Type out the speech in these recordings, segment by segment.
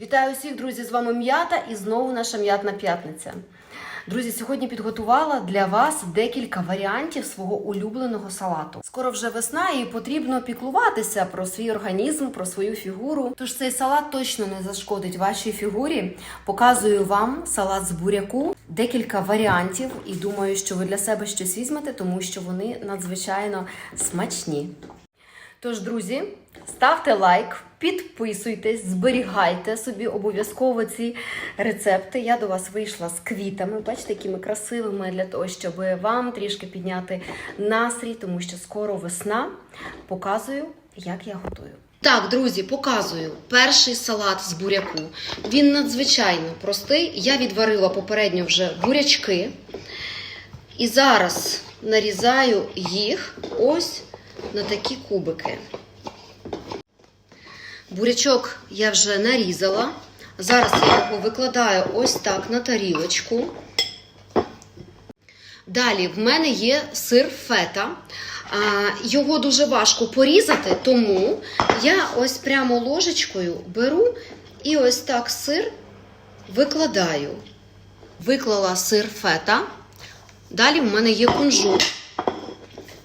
Вітаю всіх, друзі! З вами м'ята і знову наша м'ятна п'ятниця. Друзі, сьогодні підготувала для вас декілька варіантів свого улюбленого салату. Скоро вже весна і потрібно піклуватися про свій організм, про свою фігуру. Тож цей салат точно не зашкодить вашій фігурі. Показую вам салат з буряку, декілька варіантів, і думаю, що ви для себе щось візьмете, тому що вони надзвичайно смачні. Тож, друзі, ставте лайк, підписуйтесь, зберігайте собі обов'язково ці рецепти. Я до вас вийшла з квітами, бачите, якими красивими для того, щоб вам трішки підняти настрій, тому що скоро весна. Показую, як я готую. Так, друзі, показую перший салат з буряку. Він надзвичайно простий. Я відварила попередньо вже бурячки. І зараз нарізаю їх ось на такі кубики. Бурячок я вже нарізала. Зараз я його викладаю ось так на тарілочку. Далі в мене є сир фета. Його дуже важко порізати, тому я ось прямо ложечкою беру і ось так сир викладаю. Виклала сир фета. Далі в мене є кунжут.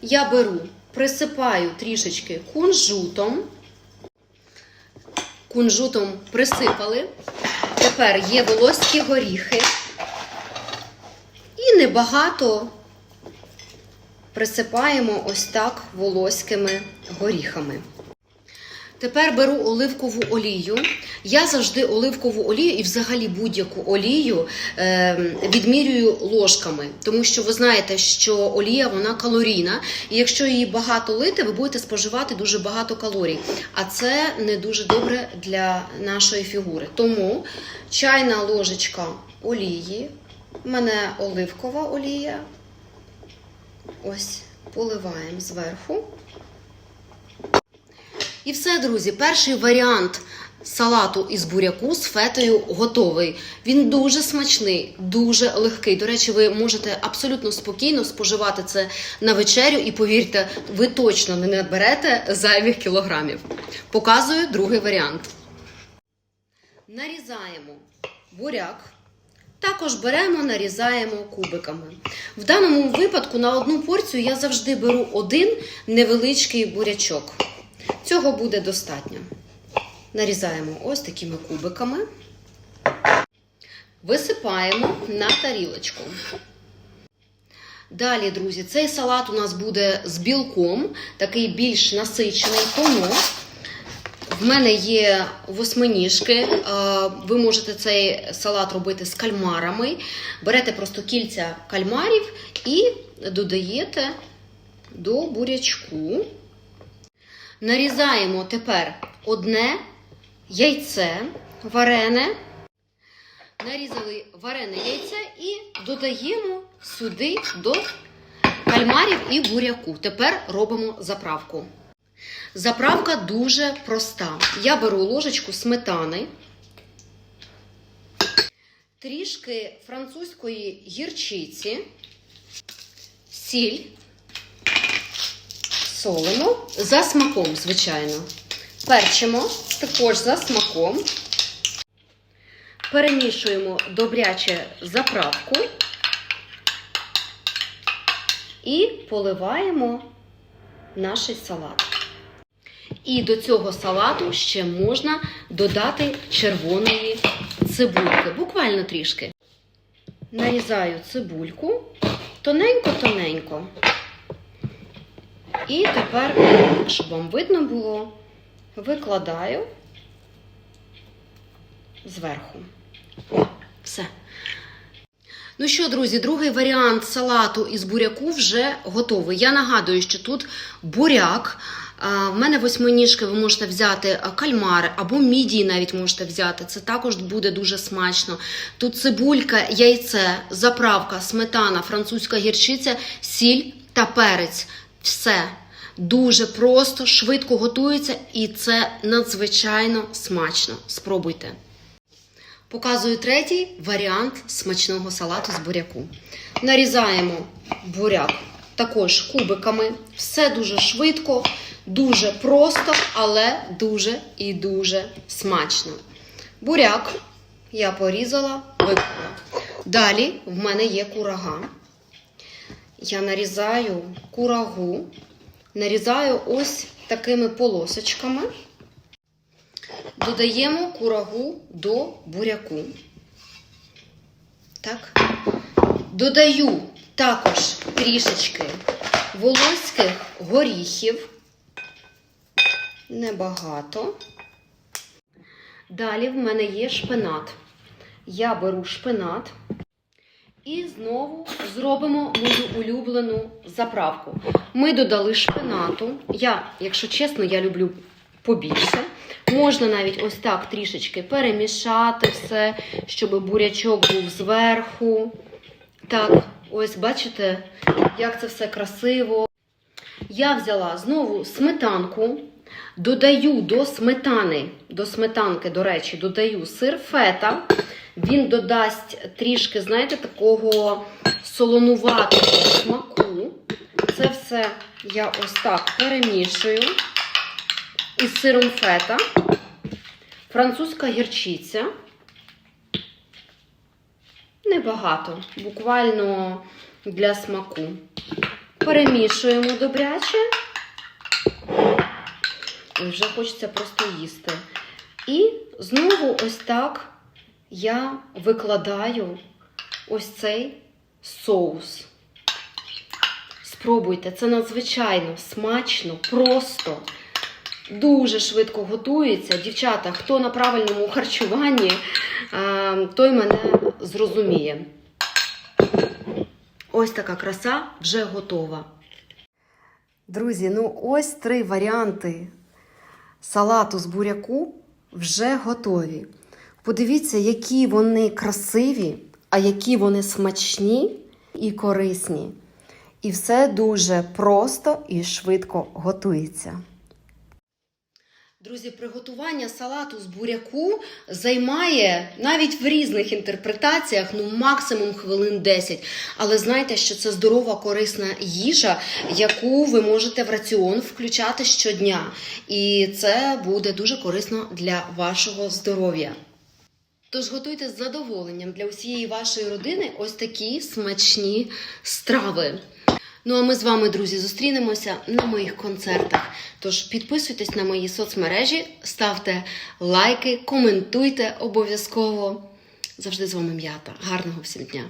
Я беру, присипаю трішечки кунжутом. Кунжутом присипали. Тепер є волоські горіхи. І небагато присипаємо ось так волоськими горіхами. Тепер беру оливкову олію. Я завжди оливкову олію і взагалі будь-яку олію е, відмірюю ложками, тому що ви знаєте, що олія вона калорійна, і якщо її багато лити, ви будете споживати дуже багато калорій. А це не дуже добре для нашої фігури. Тому чайна ложечка олії, у мене оливкова олія. Ось поливаємо зверху. І все, друзі, перший варіант салату із буряку з фетою готовий. Він дуже смачний, дуже легкий. До речі, ви можете абсолютно спокійно споживати це на вечерю, і повірте, ви точно не наберете зайвих кілограмів. Показую другий варіант. Нарізаємо буряк. Також беремо, нарізаємо кубиками. В даному випадку на одну порцію я завжди беру один невеличкий бурячок. Цього буде достатньо. Нарізаємо ось такими кубиками, висипаємо на тарілочку. Далі, друзі, цей салат у нас буде з білком, такий більш насичений, тому в мене є восьминіжки. Ви можете цей салат робити з кальмарами. Берете просто кільця кальмарів і додаєте до бурячку. Нарізаємо тепер одне яйце варене. Нарізали варене яйце і додаємо сюди до кальмарів і буряку. Тепер робимо заправку. Заправка дуже проста. Я беру ложечку сметани, трішки французької гірчиці, сіль солимо за смаком, звичайно. Перчимо також за смаком. Перемішуємо добряче заправку і поливаємо наш салат. І до цього салату ще можна додати червоної цибульки, буквально трішки. Нарізаю цибульку тоненько-тоненько. І тепер, щоб вам видно було, викладаю зверху. О, все. Ну що, друзі, другий варіант салату із буряку вже готовий. Я нагадую, що тут буряк. В мене восьминіжки, ви можете взяти кальмари або мідії навіть можете взяти. Це також буде дуже смачно. Тут цибулька, яйце, заправка, сметана, французька гірчиця, сіль та перець. Все дуже просто, швидко готується, і це надзвичайно смачно. Спробуйте. Показую третій варіант смачного салату з буряку. Нарізаємо буряк також кубиками. Все дуже швидко, дуже просто, але дуже і дуже смачно. Буряк я порізала, виклала. Далі в мене є курага. Я нарізаю курагу, нарізаю ось такими полосочками. Додаємо курагу до буряку. Так. Додаю також трішечки волоських горіхів. Небагато. Далі в мене є шпинат. Я беру шпинат і знову зробимо мою улюблену заправку. Ми додали шпинату. Я, якщо чесно, я люблю побільше. Можна навіть ось так трішечки перемішати все, щоб бурячок був зверху. Так, ось бачите, як це все красиво. Я взяла знову сметанку, додаю до сметани, до сметанки, до речі, додаю сир фета. Він додасть трішки, знаєте, такого солонуватого смаку. Це все я ось так перемішую із сиром фета, французька гірчиця. Небагато, буквально для смаку. Перемішуємо добряче. І вже хочеться просто їсти. І знову ось так я викладаю ось цей соус. Спробуйте, це надзвичайно смачно, просто, дуже швидко готується. Дівчата, хто на правильному харчуванні, той мене зрозуміє. Ось така краса вже готова. Друзі, ну ось три варіанти салату з буряку вже готові. Подивіться, які вони красиві, а які вони смачні і корисні. І все дуже просто і швидко готується. Друзі, приготування салату з буряку займає навіть в різних інтерпретаціях, ну максимум хвилин 10. Але знайте, що це здорова, корисна їжа, яку ви можете в раціон включати щодня. І це буде дуже корисно для вашого здоров'я. Тож готуйте з задоволенням для усієї вашої родини ось такі смачні страви. Ну а ми з вами, друзі, зустрінемося на моїх концертах. Тож підписуйтесь на мої соцмережі, ставте лайки, коментуйте обов'язково. Завжди з вами м'ята. Гарного всім дня!